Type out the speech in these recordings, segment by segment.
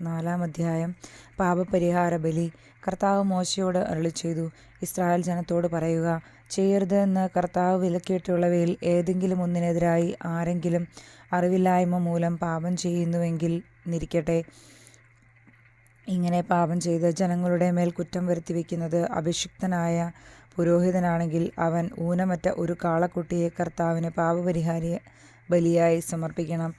നാലാം അധ്യായം പാപപരിഹാര ബലി. കർത്താവ് മോശയോട് അരളി ചെയ്തു ഇസ്രായേൽ ജനത്തോട് പറയുക ചെയ്യരുത് എന്ന് കർത്താവ് വിലക്കിയിട്ടുള്ളവയിൽ ഏതെങ്കിലും ഒന്നിനെതിരായി ആരെങ്കിലും അറിവില്ലായ്മ മൂലം പാപം ചെയ്യുന്നുവെങ്കിൽ നിരിക്കട്ടെ. ഇങ്ങനെ പാപം ചെയ്ത് ജനങ്ങളുടെ മേൽ കുറ്റം വരുത്തി വയ്ക്കുന്നത് അഭിഷിക്തനായ പുരോഹിതനാണെങ്കിൽ അവൻ ഊനമറ്റ ഒരു കാളക്കുട്ടിയെ കർത്താവിന് പാപപരിഹാര ബലിയായി സമർപ്പിക്കണം.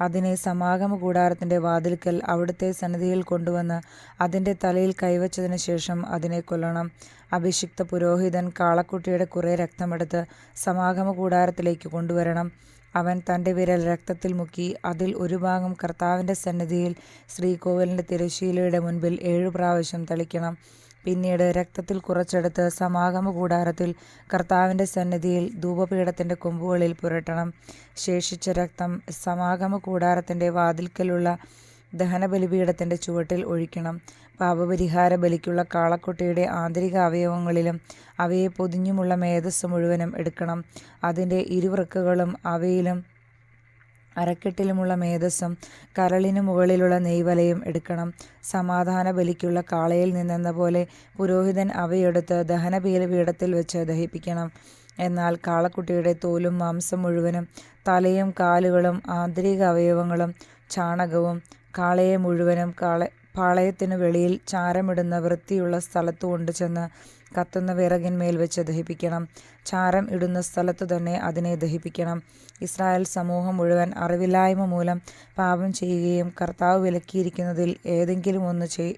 അതിനെ സമാഗമ കൂടാരത്തിന്റെ വാതിൽക്കൽ അവിടുത്തെ സന്നിധിയിൽ കൊണ്ടുവന്ന് അതിന്റെ തലയിൽ കൈവച്ചതിന് ശേഷം അതിനെ കൊല്ലണം. അഭിഷിക്ത പുരോഹിതൻ കാളക്കുട്ടിയുടെ കുറേ രക്തമെടുത്ത് സമാഗമ കൂടാരത്തിലേക്ക് കൊണ്ടുവരണം. അവൻ തന്റെ വിരൽ രക്തത്തിൽ മുക്കി അതിൽ ഒരു ഭാഗം കർത്താവിന്റെ സന്നിധിയിൽ ശ്രീകോവിലിന്റെ തിരശ്ശീലയുടെ മുൻപിൽ ഏഴു പ്രാവശ്യം തളിക്കണം. പിന്നീട് രക്തത്തിൽ കുറച്ചെടുത്ത് സമാഗമ കൂടാരത്തിൽ കർത്താവിന്റെ സന്നിധിയിൽ ധൂപപീഠത്തിന്റെ കൊമ്പുകളിൽ പുരട്ടണം. ശേഷിച്ച രക്തം സമാഗമ കൂടാരത്തിന്റെ വാതിൽക്കലുള്ള ദഹനബലിപീഠത്തിന്റെ ചുവട്ടിൽ ഒഴിക്കണം. പാപപരിഹാര ബലിക്കുള്ള കാളക്കുട്ടിയുടെ ആന്തരിക അവയവങ്ങളിലും അവയെ പൊതിഞ്ഞുമുള്ള മേധസ് മുഴുവനും എടുക്കണം. അതിന്റെ ഇരുവൃക്കകളും അവയിലും അരക്കെട്ടിലുമുള്ള മേധസ്സും കരളിനു മുകളിലുള്ള നെയ്വലയും എടുക്കണം. സമാധാന ബലിക്കുള്ള കാളയിൽ നിന്നെന്ന പോലെ പുരോഹിതൻ അവയെടുത്ത് ദഹനപീഠത്തിൽ വെച്ച് ദഹിപ്പിക്കണം. എന്നാൽ കാളക്കുട്ടിയുടെ തോലും മാംസം മുഴുവനും തലയും കാലുകളും ആന്തരിക അവയവങ്ങളും ചാണകവും കാളയെ മുഴുവനും കാള പാളയത്തിനു വെളിയിൽ ചാരമിടുന്ന വൃത്തിയുള്ള സ്ഥലത്തു കൊണ്ടുചെന്ന് കത്തുന്ന വിറകിന്മേൽ വെച്ച് ദഹിപ്പിക്കണം. ചാരം ഇടുന്ന സ്ഥലത്തു തന്നെ അതിനെ ദഹിപ്പിക്കണം. ഇസ്രായേൽ സമൂഹം മുഴുവൻ അറിവില്ലായ്മ മൂലം പാപം ചെയ്യുകയും കർത്താവ് വിലക്കിയിരിക്കുന്നതിൽ ഏതെങ്കിലും ഒന്ന് ചെയ്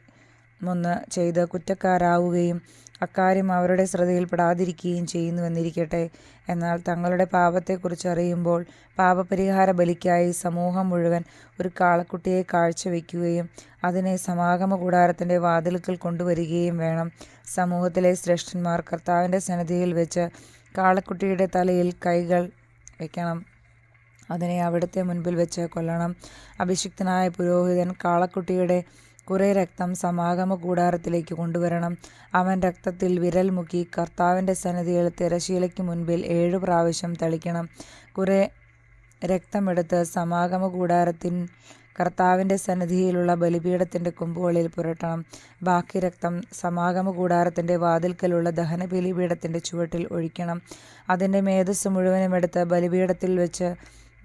ഒന്ന് ചെയ്ത് കുറ്റക്കാരാവുകയും അക്കാര്യം അവരുടെ ശ്രദ്ധയിൽപ്പെടാതിരിക്കുകയും ചെയ്യുന്നുവെന്നിരിക്കട്ടെ എന്നാൽ തങ്ങളുടെ പാപത്തെക്കുറിച്ച് അറിയുമ്പോൾ പാപപരിഹാര ബലിക്കായി സമൂഹം മുഴുവൻ ഒരു കാളക്കുട്ടിയെ കാഴ്ചവെക്കുകയും അതിനെ സമാഗമ കൂടാരത്തിന്റെ വാതിലുക്കൽ കൊണ്ടുവരികയും വേണം. സമൂഹത്തിലെ ശ്രേഷ്ഠന്മാർ കർത്താവിന്റെ സന്നിധിയിൽ വെച്ച് കാളക്കുട്ടിയുടെ തലയിൽ കൈകൾ വയ്ക്കണം അതിനെ അവിടുത്തെ മുൻപിൽ വെച്ച് കൊല്ലണം. അഭിഷിക്തനായ പുരോഹിതൻ കാളക്കുട്ടിയുടെ കുറേ രക്തം സമാഗമ കൂടാരത്തിലേക്ക് കൊണ്ടുവരണം. അവൻ രക്തത്തിൽ വിരൽ മുക്കി കർത്താവിന്റെ സന്നിധിയിൽ തിരശീലയ്ക്ക് മുൻപിൽ ഏഴ് പ്രാവശ്യം തളിക്കണം. കുറേ രക്തമെടുത്ത് സമാഗമ കൂടാരത്തിൻ കർത്താവിന്റെ സന്നിധിയിലുള്ള ബലിപീഠത്തിന്റെ കൊമ്പുകളിൽ പുരട്ടണം. ബാക്കി രക്തം സമാഗമ കൂടാരത്തിന്റെ വാതിൽക്കലുള്ള ദഹന ബലിപീഠത്തിന്റെ ചുവട്ടിൽ ഒഴിക്കണം. അതിന്റെ മേധസ് മുഴുവനും എടുത്ത് ബലിപീഠത്തിൽ വെച്ച്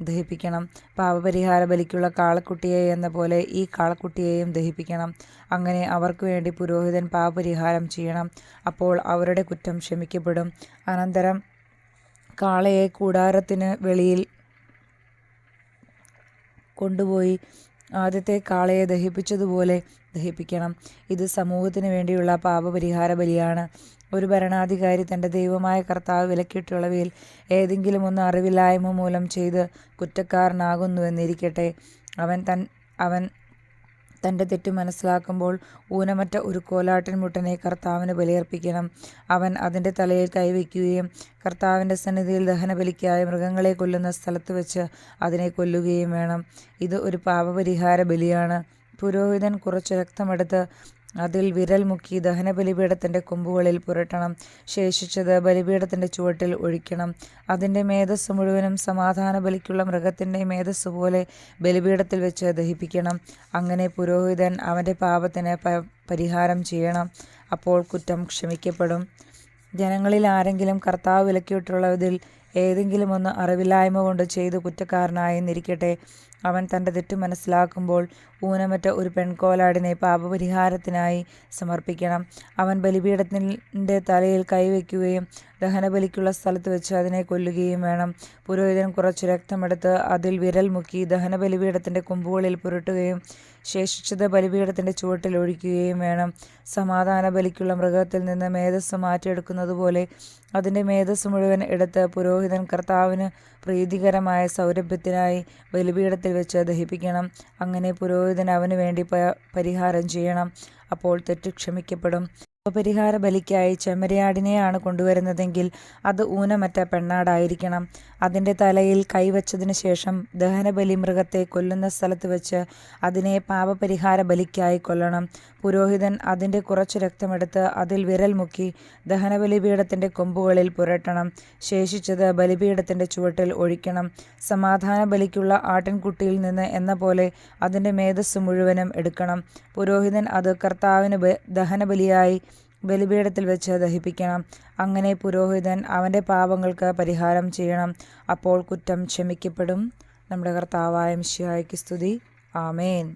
ദഹിപ്പിക്കണം. പാപപരിഹാര ബലിക്കുള്ള കാളക്കുട്ടിയെ എന്ന പോലെ ഈ കാളക്കുട്ടിയെയും ദഹിപ്പിക്കണം. അങ്ങനെ അവർക്ക് വേണ്ടി പുരോഹിതൻ പാപപരിഹാരം ചെയ്യണം. അപ്പോൾ അവരുടെ കുറ്റം ക്ഷമിക്കപ്പെടും. അനന്തരം കാളയെ കൂടാരത്തിന് വെളിയിൽ കൊണ്ടുപോയി ആദ്യത്തെ കാളയെ ദഹിപ്പിച്ചതുപോലെ ദഹിപ്പിക്കണം. ഇത് സമൂഹത്തിന് വേണ്ടിയുള്ള പാപപരിഹാര ബലിയാണ്. ഒരു ഭരണാധികാരി തന്റെ ദൈവമായ കർത്താവ് വിലക്കിയിട്ടുള്ളവയിൽ ഏതെങ്കിലും ഒന്ന് അറിവില്ലായ്മ മൂലം ചെയ്ത് കുറ്റക്കാരനാകുന്നുവെന്നിരിക്കട്ടെ. അവൻ തൻ അവൻ തന്റെ തെറ്റ് മനസ്സിലാക്കുമ്പോൾ ഊനമറ്റ ഒരു കോലാട്ടിൻ മുട്ടനെ കർത്താവിന് ബലിയർപ്പിക്കണം. അവൻ അതിന്റെ തലയിൽ കൈവയ്ക്കുകയും കർത്താവിന്റെ സന്നിധിയിൽ ദഹനബലിക്കായി മൃഗങ്ങളെ കൊല്ലുന്ന സ്ഥലത്ത് വെച്ച് അതിനെ കൊല്ലുകയും വേണം. ഇത് ഒരു പാപപരിഹാര ബലിയാണ്. പുരോഹിതൻ കുറച്ച് രക്തമെടുത്ത് അതിൽ വിരൽ മുക്കി ദഹന ബലിപീഠത്തിന്റെ കൊമ്പുകളിൽ പുരട്ടണം. ശേഷിച്ചത് ബലിപീഠത്തിന്റെ ചുവട്ടിൽ ഒഴിക്കണം. അതിന്റെ മേധസ് മുഴുവനും സമാധാന ബലിക്കുള്ള മൃഗത്തിന്റെ മേധസ് പോലെ ബലിപീഠത്തിൽ വെച്ച് ദഹിപ്പിക്കണം. അങ്ങനെ പുരോഹിതൻ അവന്റെ പാപത്തിന് പരിഹാരം ചെയ്യണം. അപ്പോൾ കുറ്റം ക്ഷമിക്കപ്പെടും. ജനങ്ങളിൽ ആരെങ്കിലും കർത്താവ് വിലക്കിയിട്ടുള്ളതിൽ ഏതെങ്കിലും ഒന്ന് അറിവില്ലായ്മ കൊണ്ട് ചെയ്ത് കുറ്റക്കാരനായി നിരിക്കട്ടെ. അവൻ തന്റെ തെറ്റ് മനസ്സിലാക്കുമ്പോൾ ഊനമറ്റ ഒരു പെൺകോലാടിനെ പാപപരിഹാരത്തിനായി സമർപ്പിക്കണം. അവൻ ബലിപീഠത്തിന്റെ തലയിൽ കൈവയ്ക്കുകയും ദഹനബലിക്കുള്ള സ്ഥലത്ത് വെച്ച് അതിനെ കൊല്ലുകയും വേണം. പുരോഹിതൻ കുറച്ച് രക്തമെടുത്ത് അതിൽ വിരൽ മുക്കി ദഹനബലിപീഠത്തിന്റെ കൊമ്പുകളിൽ പുരട്ടുകയും ശേഷിച്ചത് ബലിപീഠത്തിന്റെ ചുവട്ടിൽ ഒഴിക്കുകയും വേണം. സമാധാന ബലിക്കുള്ള മൃഗത്തിൽ നിന്ന് മേധസ് മാറ്റിയെടുക്കുന്നതുപോലെ അതിന്റെ മേധസ് മുഴുവൻ എടുത്ത് പുരോഹിതൻ കർത്താവിന് പ്രീതികരമായ സൗരഭ്യത്തിനായി ബലിപീഠത്തിൽ വെച്ച് ദഹിപ്പിക്കണം. അങ്ങനെ പുരോഹിതൻ അവന് വേണ്ടി പരിഹാരം ചെയ്യണം. അപ്പോൾ തെറ്റ് ക്ഷമിക്കപ്പെടും. പരിഹാര ബലിക്കായി ചെമ്മരിയാടിനെയാണ് കൊണ്ടുവരുന്നതെങ്കിൽ അത് ഊനമറ്റ പെണ്ണാടായിരിക്കണം. അതിന്റെ തലയിൽ കൈവച്ചതിനു ശേഷം ദഹനബലി മൃഗത്തെ കൊല്ലുന്ന സ്ഥലത്ത് വെച്ച് അതിനെ പാപപരിഹാര ബലിക്കായി കൊല്ലണം. പുരോഹിതൻ അതിന്റെ കുറച്ച് രക്തമെടുത്ത് അതിൽ വിരൽ മുക്കി ദഹനബലിപീഠത്തിന്റെ കൊമ്പുകളിൽ പുരട്ടണം. ശേഷിച്ചത് ബലിപീഠത്തിന്റെ ചുവട്ടിൽ ഒഴിക്കണം. സമാധാന ബലിക്കുള്ള ആട്ടിൻകുട്ടിയിൽ നിന്ന് എന്ന പോലെ അതിന്റെ മേധസ് മുഴുവനും എടുക്കണം. പുരോഹിതൻ അത് കർത്താവിന് ദഹനബലിയായി ബലിപീഠത്തിൽ വെച്ച് ദഹിപ്പിക്കണം. അങ്ങനെ പുരോഹിതൻ അവന്റെ പാപങ്ങൾക്ക് പരിഹാരം ചെയ്യണം. അപ്പോൾ കുറ്റം ക്ഷമിക്കപ്പെടും. നമ്മുടെ കർത്താവായ മിശിഹായ്ക്ക് സ്തുതി. ആമേൻ.